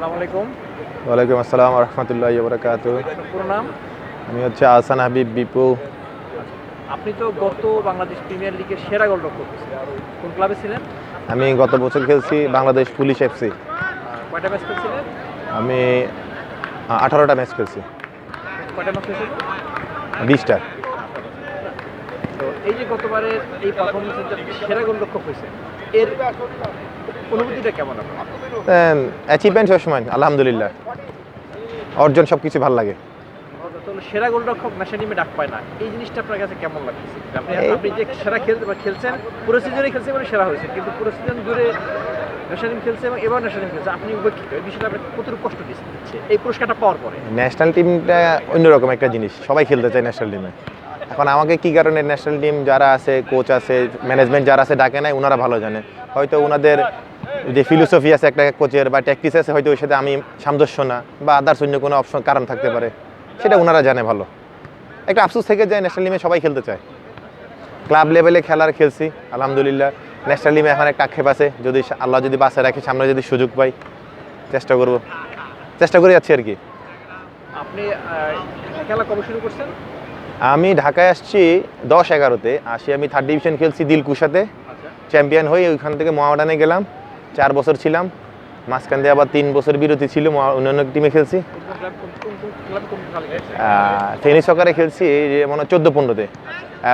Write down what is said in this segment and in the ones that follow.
আসসালামু আলাইকুম। ওয়ালাইকুম আসসালাম রহমতুল্লাহ বরকাত পুরো নাম? আমি হচ্ছে আহসান হাবিব বিপু। আপনি তো গত বাংলাদেশ প্রিমিয়ার লিগের সেরা গোলরক্ষক কোন ক্লাবে ছিলেন? আমি গত বছর খেলছি বাংলাদেশ পুলিশ এফসি। কয়টা ম্যাচ খেলছিলেন? আমি আঠারোটা ম্যাচ খেলছি। কয়টা ম্যাচ খেলছিলেন? বিশটা। তো এই যে গতবারের এই পারফরমেন্সের সেরা গোলরক্ষক হয়েছে এর অনুভূতিটা কেমন আপনার? অ্যাচিভমেন্ট সবসময় আলহামদুলিল্লাহ। অর্জন সব কিছু ভালো লাগে। সেরা গোলরক্ষক ন্যাশনাল টিমে ডাক পায় না। এই জিনিসটা আপনার কাছে কেমন লাগছে আপনি আপনি যে সেরা খেলতে বা খেলছেন পুরো সিজনে খেলছে মানে সেরা হয়েছে কিন্তু পুরো সিজন জুড়ে ন্যাশনাল টিম খেলছে এবং এবার ন্যাশনাল টিম খেলছে আপনি উপেক্ষিত? এই বিষয়টা আপনাকে কতটুকু কষ্ট দিচ্ছে এই পুরস্কারটা পাওয়ার পরে। ন্যাশনাল টিমটা অন্যরকম একটা জিনিস সবাই খেলতে চায় ন্যাশনাল টিমে এখন আমাকে কি কারণে ন্যাশনাল টিম যারা আছে কোচ আছে ম্যানেজমেন্ট যারা আছে ডাকে নাই ওনারা ভালো জানে। হয়তো ওনাদের যে ফিলোসফি আছে একটা কোচের বা ট্যাকটিস আছে, হয়তো ওই সাথে আমি সামঞ্জস্য না বা আদার্স অন্য কোনো অপশন কারণ থাকতে পারে। সেটা ওনারা জানে ভালো। একটা আফসোস থেকে যায় ন্যাশনাল টিমে সবাই খেলতে চায়। ক্লাব লেভেলে খেলার খেলছি, আলহামদুলিল্লাহ। ন্যাশনাল টিমে এখন একটা আক্ষেপ আছে, যদি আল্লাহ যদি বাঁচে রাখে, সামনে যদি সুযোগ পাই, চেষ্টা করব। চেষ্টা করে যাচ্ছি আর কি। আপনি খেলা কবে শুরু করছেন? আমি ঢাকায় আসছি দশ এগারোতে। আসি আমি থার্ড ডিভিশন খেলছি দিলকুশাতে। চ্যাম্পিয়ন হয়ে ওইখান থেকে মহামেডানে গেলাম। চার বছর ছিলাম। মাঝখান দিয়ে আবার তিন বছর বিরতি ছিল অন্যান্য টিমে খেলছি। ফেনী সকারে খেলছি মনে হয় চোদ্দ পনেরোতে।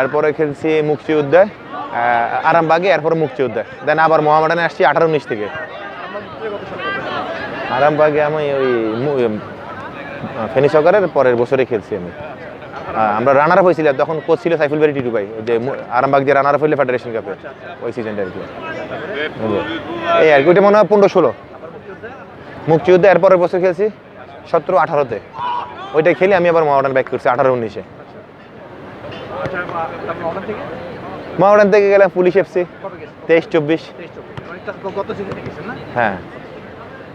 এরপরে খেলছি মুক্তিযোদ্ধায় আহ, আরামবাগে এরপরে মুক্তিযোদ্ধায়। দেন আবার মহামেডানে আসছি আঠারো উনিশ থেকে। আরামবাগে আমি ওই ফেনি সকারের পরের বছরে খেলছি আমি। আমরা রানার আপ হয়েছিলাম তখন কোচ ছিল সাইফুল বাড়ি টিটু ভাই যে আরামবাগ যে রানার আপ হইলে ফেডারেশন কাপে ওই সিজনটা আর কি। এই আর কি ওইটা মনে হয় পনেরো ষোলো। মুক্তিযুদ্ধে এর পরের বছর খেলছি সতেরো আঠারোতে। ওইটা খেলে আমি আবার মহারান ব্যাক করছি আঠারো উনিশে। আচ্ছা আ- থেকে? গেলাম পুলিশ এফসি তেইশ চব্বিশ। তেইশ চব্বিশ। অনেকটা গত সিজনে গেছেন না? হ্যাঁ।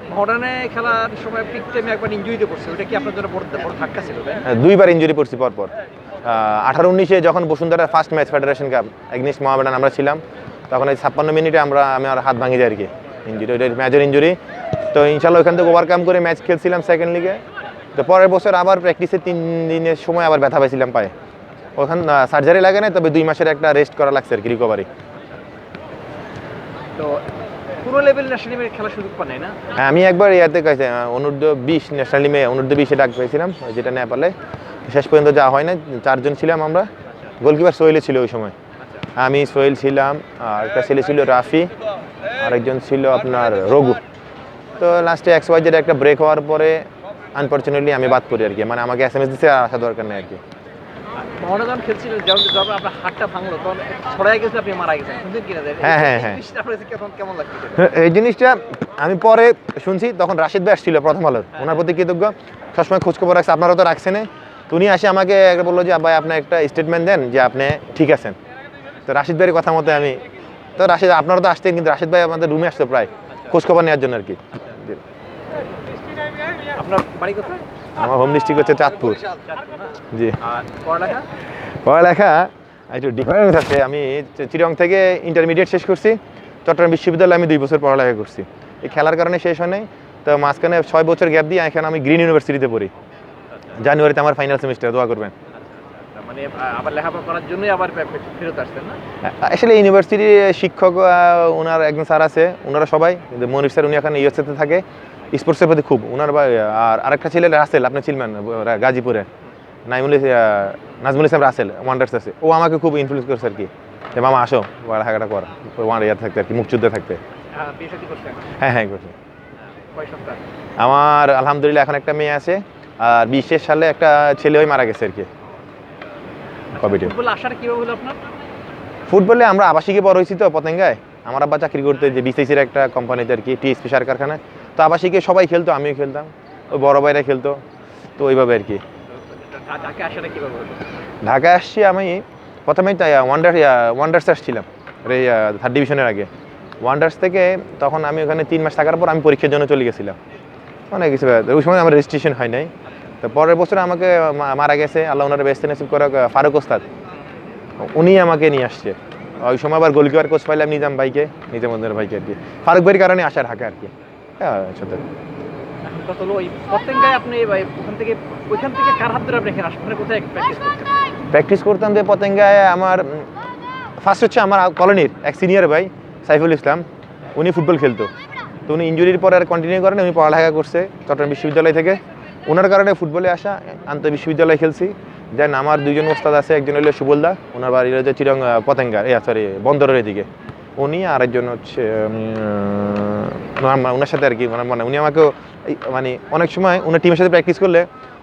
মডার্নে খেলার সময় পিক টাইমে একবার ইনজুরিতে পড়ছে ওটা কি আপনার জন্য বড় বড় ধাক্কা ছিল তাই না? হ্যাঁ, দুইবার ইঞ্জুরি পড়ছি পরপর। আঠারো উনিশে যখন Bashundhara first match federation cup against Mohammedan আমরা ছিলাম তখন এই ছাপ্পান্ন মিনিটে আমরা আমি আর হাত ভাঙি যাই আর কি। ইঞ্জুরি ওইটা মেজর ইঞ্জুরি তো ইনশাল্লাহ ওইখান থেকে ওভারকাম করে ম্যাচ খেলছিলাম সেকেন্ড লিগে তো পরের বছর আবার প্র্যাকটিসে তিন দিনের সময় আবার ব্যথা পাইছিলাম পায়ে। ওখান সার্জারি লাগে না তবে দুই মাসের একটা রেস্ট করা লাগছে আর কি রিকভারি তো পুরো লেভেল ন্যাশনাল টিমের খেলার সুযোগ পান না? হ্যাঁ, আমি একবার ইয়াতে কাছে অনূর্ধ্ব বিশ ন্যাশনাল টিমে অনূর্ধ্ব বিশে ডাক পেয়েছিলাম যেটা নেপালে। শেষ পর্যন্ত যাওয়া হয় না চারজন ছিলাম আমরা। গোলকিপার সোহেলে ছিল ওই সময়। আমি সোহেল ছিলাম আর একটা ছেলে ছিল রাফি আরেকজন ছিল আপনার রঘু। তো লাস্টে এক্স ওয়াই একটা ব্রেক হওয়ার পরে আনফর্চুনেটলি আমি বাদ করি আর কি। মানে আমাকে এস এম এস দিতে আসা দরকার নেই আর কি। মহানা যখন খেলছিলেন যখন যখন আপনার হাতটা ভাঙলো তখন ছড়াই গেছে আপনি মারা গেছেন। শুনছেন কিনা হ্যাঁ, হ্যাঁ, হ্যাঁ। কেমন কেমন লাগছে? এই জিনিসটা আমি পরে শুনছি তখন রাশিদ ভাই আসছিল প্রথম আলোর। ওনার প্রতি কৃতজ্ঞ। সবসময় খোঁজখবর রাখছে আপনারা তো রাখছেন তো উনি আসে আমাকে একটা বলল যে ভাই আপনি একটা স্টেটমেন্ট দেন যে আপনি ঠিক আছেন। তো রাশিদ ভাইয়ের কথা মতো আমি তো রাশিদ আপনারা তো আসতেন কিন্তু রাশিদ ভাই আমাদের রুমে আসতো প্রায় খোঁজখবর নেওয়ার জন্য আর কি। আপনার বাড়ি কোথায়? আমার হোম ডিস্ট্রিক্ট হচ্ছে চাঁদপুর। জি। পড়ালেখা? পড়ালেখা একটু ডিফারেন্স আছে আমি চিরং থেকে ইন্টারমিডিয়েট শেষ করছি। চট্টগ্রাম বিশ্ববিদ্যালয়ে আমি দুই বছর পড়ালেখা করছি। এই খেলার কারণে শেষ হয় নাই। তো মাঝখানে ছয় বছর গ্যাপ দিয়ে এখানে আমি গ্রিন ইউনিভার্সিটিতে পড়ি। জানুয়ারিতে আমার ফাইনাল সেমিস্টার দোয়া করবেন। মানে আবার লেখাপড়া করার জন্যই আবার ফে- ফে- ফেরত আসছেন না? আসলে ইউনিভার্সিটির শিক্ষক ওনার একজন স্যার আছে। ওনারা সবাই। কিন্তু মনির স্যার উনি এখন ইউএসএতে থাকে। স্পোর্টসের প্রতি খুব। ওনার বা আর আরেকটা ছেলে রাসেল আপনি ছিলেন গাজীপুরে নাইমুল নাজমুল ইসলাম রাসেল ওয়ান্ডার্স আছে। ও আমাকে খুব ইনফ্লুয়েস করছে আর কি। যে মামা আসো পড়ালেখাটা কর। ওয়ান ইয়ার থাকতে আর কি মুক্তিযুদ্ধে থাকতে। হ্যাঁ হ্যাঁ হ্যাঁ করছে। আমার আলহামদুলিল্লাহ এখন একটা মেয়ে আছে। আর বিশেষ সালে একটা ছেলে ওই মারা গেছে আর কি। কবিটি। হলো আপনার? ফুটবলে আমরা আবাসিকে বড় হয়েছি তো পতেঙ্গায়। আমার আব্বা চাকরি করতে যে বিসিসির একটা কোম্পানিতে আর কি টিএসপি সার কারখানায়। তো আবাসিকে সবাই খেলতো আমিও খেলতাম ওই বড় ভাইরা খেলতো তো ওইভাবে আর কি। ঢাকায় আসছি আমি প্রথমে ওয়ান্ডার ওয়ান্ডার্স আসছিলাম এই থার্ড ডিভিশনের আগে। ওয়ান্ডার্স থেকে তখন আমি ওখানে তিন মাস থাকার পর আমি পরীক্ষার জন্য চলে গেছিলাম। অনেক কিছু ওই সময় আমার রেজিস্ট্রেশন হয় নাই। তো পরের বছর আমাকে মারা গেছে আল্লাহ ওনার বেস্ট নসিব করে ফারুক ওস্তাদ। উনি আমাকে নিয়ে আসছে। ওই সময় আবার গোলকিপার কোচ পাইলাম নিজাম ভাইকে নিজামুদ্দিন ভাইকে আর কি। ফারুক ভাইয়ের কারণে আসা ঢাকা আর কি। হ্যাঁ সাথে এখন হলো ওই পতেঙ্গায় আপনি ওখান থেকে ওইখান থেকে কার হাত ধরে আপনি এখানে আসবেন কোথায় প্র্যাকটিস করতেন? প্র্যাকটিস করতাম যে পতেঙ্গায় আমার ফার্স্ট হচ্ছে আমার কলোনির এক সিনিয়র ভাই সাইফুল ইসলাম। উনি ফুটবল খেলতো। তো উনি ইঞ্জুরির পরে আর কন্টিনিউ করেন উনি পড়ালেখা করছে চট্টগ্রাম বিশ্ববিদ্যালয় থেকে। ওনার কারণে ফুটবলে আসা আন্তঃ বিশ্ববিদ্যালয়ে খেলছি। দেন আমার দুজন ওস্তাদ আছে একজন হলো সুবলদা ওনার বাড়ি হচ্ছে চিরং আহ, পতেঙ্গা সরি বন্দরের এদিকে। উনি আর একজন হচ্ছে ওনার সাথে আর কি মানে মানে উনি আমাকে মানে অনেক সময় ওনার টিমের সাথে প্র্যাকটিস করলে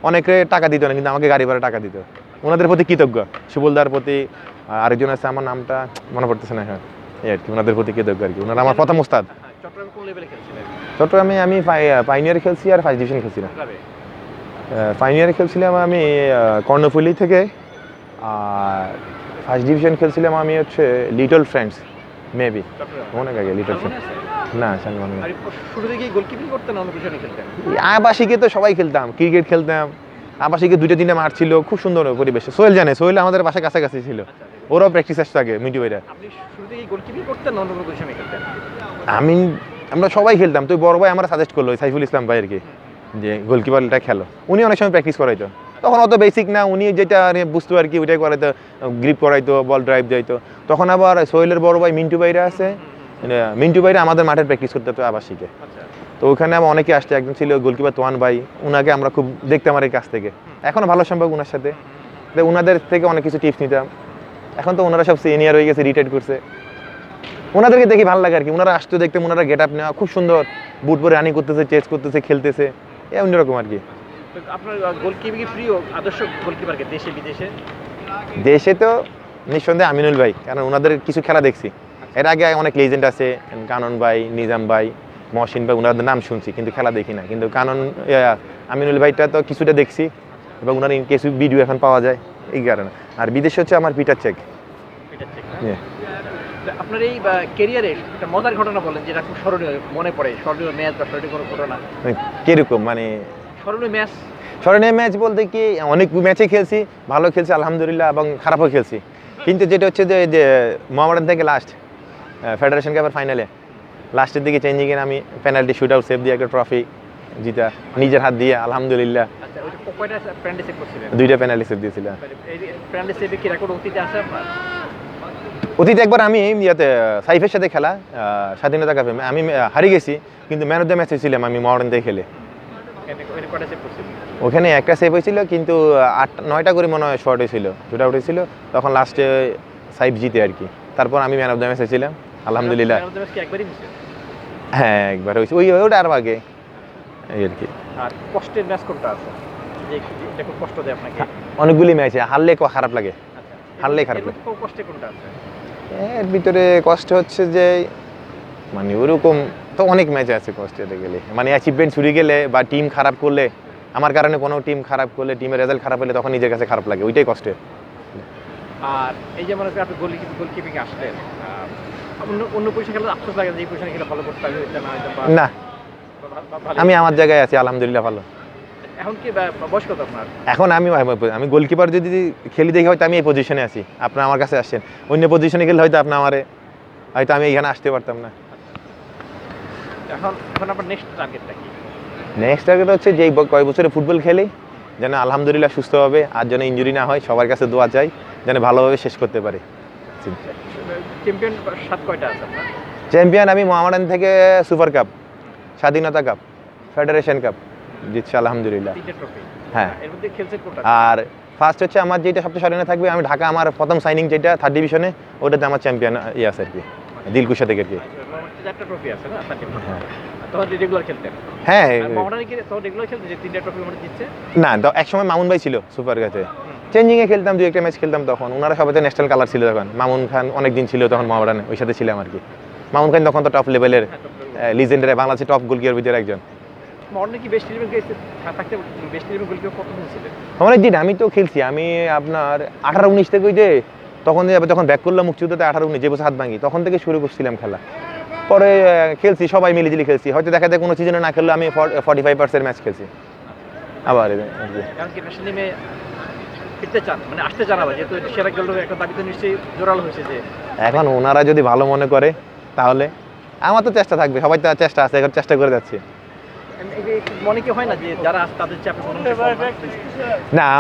অনেকে টাকা দিত না কিন্তু আমাকে গাড়ি ভাড়া টাকা দিত। ওনাদের প্রতি কৃতজ্ঞ। সুবলদার প্রতি আরেকজন আছে আমার নামটা মনে পড়তেছে না হ্যাঁ। এই আর কি ওনাদের প্রতি কৃতজ্ঞ আর কি। ওনারা আমার প্রথম ওস্তাদ। হ্যাঁ, চট্টগ্রামে আমি পাইনিয়ার খেলছি আর ফার্স্ট ডিভিশন খেলছিলাম ক্লাবে ফাইনাল খেলছিলাম আমি কর্ণফুলি থেকে। আর ফার্স্ট ডিভিশন খেলছিলাম আমি হচ্ছে লিটল ফ্রেন্ডস মেবি অনেক আগে লিটল ফ্রেন্ডস? না গোলকিপিং করতেন অন্য খেলতেন? আবাসিকে তো সবাই খেলতাম ক্রিকেট খেলতাম। আবাসিকে দুইটা তিনটা মাঠ ছিল খুব সুন্দর পরিবেশে। সোহেল জানে সোহেল আমাদের বাসা কাছাকাছি ছিল। আচ্ছা ওরাও প্র্যাকটিস আসতো আগে মিটু ভাইরা। আমি আমরা সবাই খেলতাম। তুই বড় ভাই আমরা সাজেস্ট করল সাইফুল ইসলাম ভাই আর কি যে গোলকিপারটা খেলো। উনি অনেক সময় প্র্যাকটিস করাইতো। তখন অত বেসিক না উনি যেটা বুঝতো আর কি ওইটাই করাইতো গ্রিপ করাইতো বল ড্রাইভ দিতো। তখন আবার সোহেলের বড় ভাই মিন্টু ভাইরা আছে মিন্টু ভাইরা আমাদের মাঠে প্র্যাকটিস করতে হতো আবাসিকে। আচ্ছা। তো ওখানে আমার অনেকে আসছে একজন ছিল গোলকিপার তোয়ান ভাই উনাকে আমরা খুব দেখতাম আর কাছ থেকে। এখনও ভালো সম্পর্ক ওনার সাথে। তো ওনাদের থেকে অনেক কিছু টিপস নিতাম। এখন তো ওনারা সব সিনিয়র হয়ে গেছে রিটায়ার করছে। ওনাদেরকে দেখি ভালো লাগে আর কি। ওনারা আসতো দেখতে ওনারা গেট আপ নেওয়া খুব সুন্দর। বুট পরে রানিং করতেছে চেস করতেছে খেলতেছে। এ অন্যরকম আর কি। আপনার গোলকিপিং প্রিয় আদর্শ গোলকিপারকে দেশে বিদেশে? দেশে তো নিঃসন্দেহে আমিনুল ভাই কারণ ওনাদের কিছু খেলা দেখছি। এর আগে অনেক লেজেন্ড আছে কানন ভাই নিজাম ভাই মহসিন ভাই ওনাদের নাম শুনছি কিন্তু খেলা দেখি না। কিন্তু কানন আমিনুল ভাইটা তো কিছুটা দেখছি এবং ওনার কিছু ভিডিও এখন পাওয়া যায় এই কারণে। আর বিদেশে হচ্ছে আমার পিটার চেক আপনার এই ক্যারিয়ারে একটা মজার ঘটনা বলেন যেটা খুব স্মরণীয় মনে পড়ে স্মরণীয় ম্যাচ বা স্মরণীয় কোনো ঘটনা? কীরকম মানে? স্মরণীয় ম্যাচ স্মরণীয় ম্যাচ বলতে কি অনেক ম্যাচে খেলছি ভালো খেলছি আলহামদুলিল্লাহ এবং খারাপও খেলছি। কিন্তু যেটা হচ্ছে যে যে মোহামেডান থেকে লাস্ট ফেডারেশন কাপের ফাইনালে লাস্টের দিকে চেঞ্জিংয়ে আমি পেনাল্টি শুট আউট সেভ দিয়ে একটা ট্রফি জিতা নিজের হাত দিয়ে আলহামদুলিল্লাহ। আচ্ছা দুইটা পেনাল্টি সেভ রেকর্ড অতীতে একবার আমি ইয়াতে সাইফের সাথে খেলা স্বাধীনতা কাপে আমি হারিয়ে গেছি কিন্তু ম্যান অফ দ্য ম্যাচ হয়েছিলাম আমি মোহামেডান দিয়ে খেলে। ওখানে একটা সেভ হয়েছিল কিন্তু আট নয়টা করে মনে হয় শর্ট হয়েছিল শুট আউট হয়েছিল। তখন লাস্টে সাইফ জিতে আর কি। তারপর আমি ম্যান অফ দ্য ম্যাচ হয়েছিলাম। আলহামদুলিল্লাহ। হ্যাঁ একবার হয়েছে। ওই ওটা আরও আগে। এই আর কি। আর কষ্টের ম্যাচ কোনটা আছে? যে এটা খুব কষ্ট দেয় আপনাকে। অনেকগুলি ম্যাচে হারলে খারাপ লাগে? আচ্ছা। হারলেই খারাপ এর কষ্টে কোনটা আছে? এর ভিতরে কষ্ট হচ্ছে যে মানে ওরকম তো অনেক ম্যাচ আছে কষ্ট হতে গেলে। মানে অ্যাচিভমেন্ট ছুটে গেলে বা টিম খারাপ করলে আমার কারণে কোনো টিম খারাপ করলে টিমের রেজাল্ট খারাপ হলে তখন নিজের কাছে খারাপ লাগে। ওইটাই কষ্টে। আর এই যে মনে আপনি গোলকিপিং আসলেন অন্য অন্য পজিশন খেলে আফসোস লাগে যে এই খেলে ভালো করতে হবে হইতে না না। আমি আমার জায়গায় আছি আলহামদুলিল্লাহ ভালো। এখন কি বয়স কত আপনার? এখন আমি আমি গোলকিপার যদি খেলি দেখি হয়তো আমি এই পজিশনে আছি। আপনার আমার কাছে আসছেন। অন্য পজিশনে গেলে হয়তো আপনি আমারে হয়তো আমি এখানে আসতে পারতাম না। এখন এখন আপনার নেক্সট টার্গেটটা কি? নেক্সট টার্গেট হচ্ছে যে কয় বছরে ফুটবল খেলি যেন আলহামদুলিল্লাহ সুস্থ হবে আর যেন ইঞ্জুরি না হয় সবার কাছে দোয়া চাই যেন ভালোভাবে শেষ করতে পারি। চ্যাম্পিয়ন সাত কয়টা আছে চ্যাম্পিয়ন আমি মোহামেডান থেকে সুপার কাপ স্বাধীনতা কাপ ফেডারেশন কাপ জিতছি আলহামদুলিল্লাহ। হ্যাঁ। আর ফার্স্ট হচ্ছে আমার যেটা সবচেয়ে স্মরণে থাকবে আমি ঢাকা আমার প্রথম সাইনিং যেটা থার্ড ডিভিশনে ওটাতে আমার চ্যাম্পিয়ন ইয়ে আছে আর কি দিলকুশা থেকে আর কি। না? চারটে হ্যাঁ। হ্যাঁ। না তো একসময় মামুন ভাই ছিল সুপার কাছে চেঞ্জিংয়ে খেলতাম দুই একটা ম্যাচ খেলতাম তখন। ওনারা সবাই ন্যাশনাল কালার ছিল তখন। মামুন খান অনেক দিন ছিল তখন মোহামেডানে ওই সাথে ছিলাম আর কি। মামুন খান তখন তো টপ লেভেলের লিজেন্ডারে বাংলাদেশের টপ গোলকিপার ভিতরে একজন। অনেক দিন আমি তো খেলছি আমি আপনার আঠারো উনিশ থেকে ওই যে তখন যখন ব্যাক করলাম মুক্তিযুদ্ধতে আঠারো উনিশ যে বছর হাত ভাঙি তখন থেকে শুরু করছিলাম খেলা। পরে খেলছি সবাই মিলে মিলিজুলি খেলছি। হয়তো দেখা যায় কোনো সিজনে না খেললে আমি ফর্টি ফাইভ পার্সেন্ট ম্যাচ খেলছি। আবার আর ফিরতে চান মানে আসতে চান আবার যেহেতু সেরা খেলোয়াড় একটা দাবি তো নিশ্চয়ই জোরালো হয়েছে যে এখন ওনারা যদি ভালো মনে করে তাহলে আমার তো চেষ্টা থাকবে সবাই তো চেষ্টা আছে এখন চেষ্টা করে যাচ্ছি। মনে কি হয় না যে যারা আছে তাদের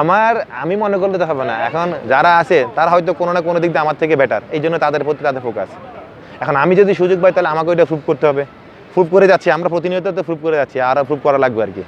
আমার আমি মনে করলে তো হবে না। এখন যারা আছে তারা হয়তো কোনো না কোনো দিক দিয়ে আমার থেকে বেটার এই জন্য তাদের প্রতি তাদের ফোকাস এখন আমি যদি সুযোগ পাই তাহলে আমাকে ওইটা প্রুভ করতে হবে। প্রুভ করে যাচ্ছি আমরা প্রতিনিয়ত তো প্রুভ করে যাচ্ছি আরও প্রুভ করা লাগবে আর কি।